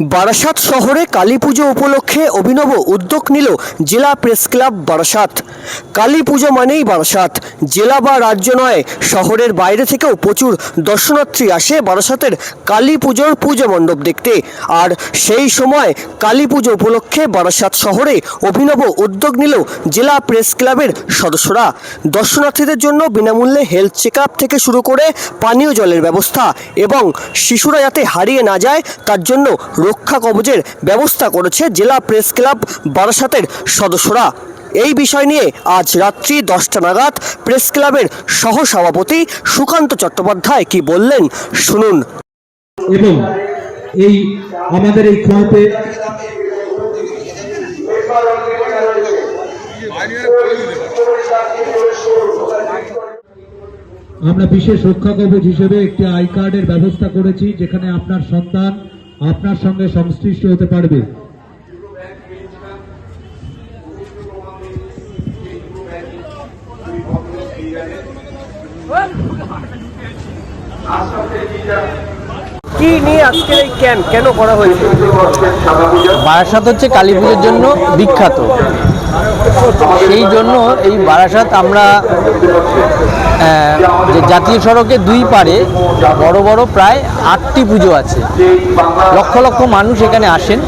বারাসাত শহরে কালী পুজো উপলক্ষে অভিনব উদ্যোগ নিল জেলা প্রেস ক্লাব বারাসাত। কালী পুজো মানেই বারাসাত। জেলা বা রাজ্য নয়, শহরের বাইরে থেকেও প্রচুর দর্শনার্থী আসে বারাসাতের কালী পুজোর পুজো মণ্ডপ দেখতে। আর সেই সময় কালী পুজো উপলক্ষে বারাসাত শহরে অভিনব উদ্যোগ নিল জেলা প্রেস ক্লাবের সদস্যরা। দর্শনার্থীদের জন্য বিনামূল্যে হেলথ চেক থেকে শুরু করে পানীয় জলের ব্যবস্থা এবং শিশুরা যাতে হারিয়ে না যায় তার জন্য রক্ষা কবচের ব্যবস্থা করেছে জেলা প্রেস ক্লাব বারাসাতের সদস্যরা। এই বিষয় নিয়ে আজ রাত্রি দশটা নাগাদ প্রেস ক্লাবের সহ সভাপতি সুকান্ত চট্টোপাধ্যায় কি বললেন শুনুন। এবং এই আমাদের এই ক্লাবে আমরা বিশেষ রক্ষা কবচ হিসেবে একটি আই কার্ডের ব্যবস্থা করেছি, যেখানে আপনার সন্তান আপনার সঙ্গে সংশ্লিষ্ট হতে পারবে। কি নিয়ে আজকের এই ক্যাম্প কেন করা হয়েছে? বারাসাত হচ্ছে কালী পুজোর জন্য বিখ্যাত। সেই জন্য এই বারাসাত আমরা যে জাতীয় সড়কের দুই পারে বড় বড় প্রায় আটটি পুজো আছে। লক্ষ লক্ষ মানুষ এখানে আসেন।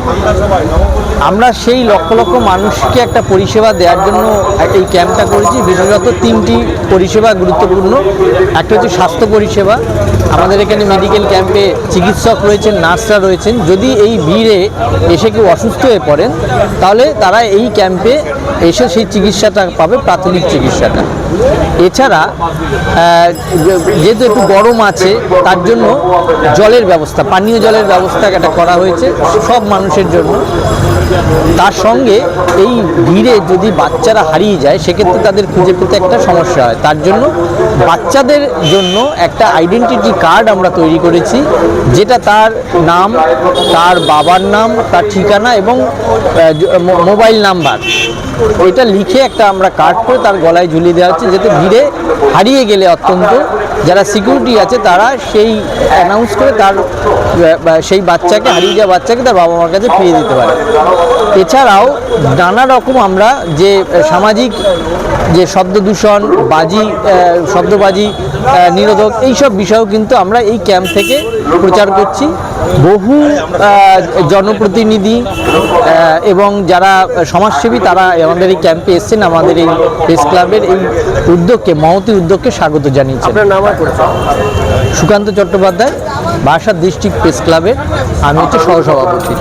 আমরা সেই লক্ষ লক্ষ মানুষকে একটা পরিষেবা দেওয়ার জন্য এই ক্যাম্পটা করেছি। বিশেষত তিনটি পরিষেবা গুরুত্বপূর্ণ। একটা হচ্ছে স্বাস্থ্য পরিষেবা। আমাদের এখানে মেডিকেল ক্যাম্পে চিকিৎসক রয়েছেন, নার্সরা রয়েছেন। যদি এই ভিড়ে এসে কেউ অসুস্থ হয়ে পড়েন, তাহলে তারা এই ক্যাম্পে এসে সেই চিকিৎসাটা পাবে, প্রাথমিক চিকিৎসাটা। এছাড়া যেহেতু একটু গরম আছে, তার জন্য জলের ব্যবস্থা, পানীয় জলের ব্যবস্থা একটা করা হয়েছে সব মানুষের জন্য। তার সঙ্গে এই ভিড়ে যদি বাচ্চারা হারিয়ে যায়, সেক্ষেত্রে তাদের খুঁজে পেতে একটা সমস্যা হয়। তার জন্য বাচ্চাদের জন্য একটা আইডেন্টিটি কার্ড আমরা তৈরি করেছি যেটা তার নাম তার বাবার নাম তার ঠিকানা এবং মোবাইল নাম্বার এটা লিখে একটা আমরা কার্ড করে তার গলায় ঝুলিয়ে দেওয়া হচ্ছে যাতে ভিড়ে হারিয়ে গেলে অত্যন্ত। যারা সিকিউরিটি আছে তারা সেই অ্যানাউন্স করে তার সেই বাচ্চাকে হারিয়ে যাওয়া বাচ্চাকে তার বাবা মার কাছে ফিরিয়ে দিতে পারে। এছাড়াও নানা রকম আমরা যে সামাজিক যে শব্দ দূষণ বাজি আহ, শব্দবাজি নিরোধক এইসব বিষয়েও কিন্তু আমরা এই ক্যাম্প থেকে প্রচার করছি। বহু জনপ্রতিনিধি এবং যারা সমাজসেবী তারা আমাদের এই ক্যাম্পে এসেছেন আমাদের এই প্রেস ক্লাবের এই উদ্যোগকে মহতি উদ্যোগকে স্বাগত জানিয়েছেন। সুকান্ত চট্টোপাধ্যায় বারাসাত ডিস্ট্রিক্ট প্রেস ক্লাবের আমি হচ্ছে সহসভাপতি।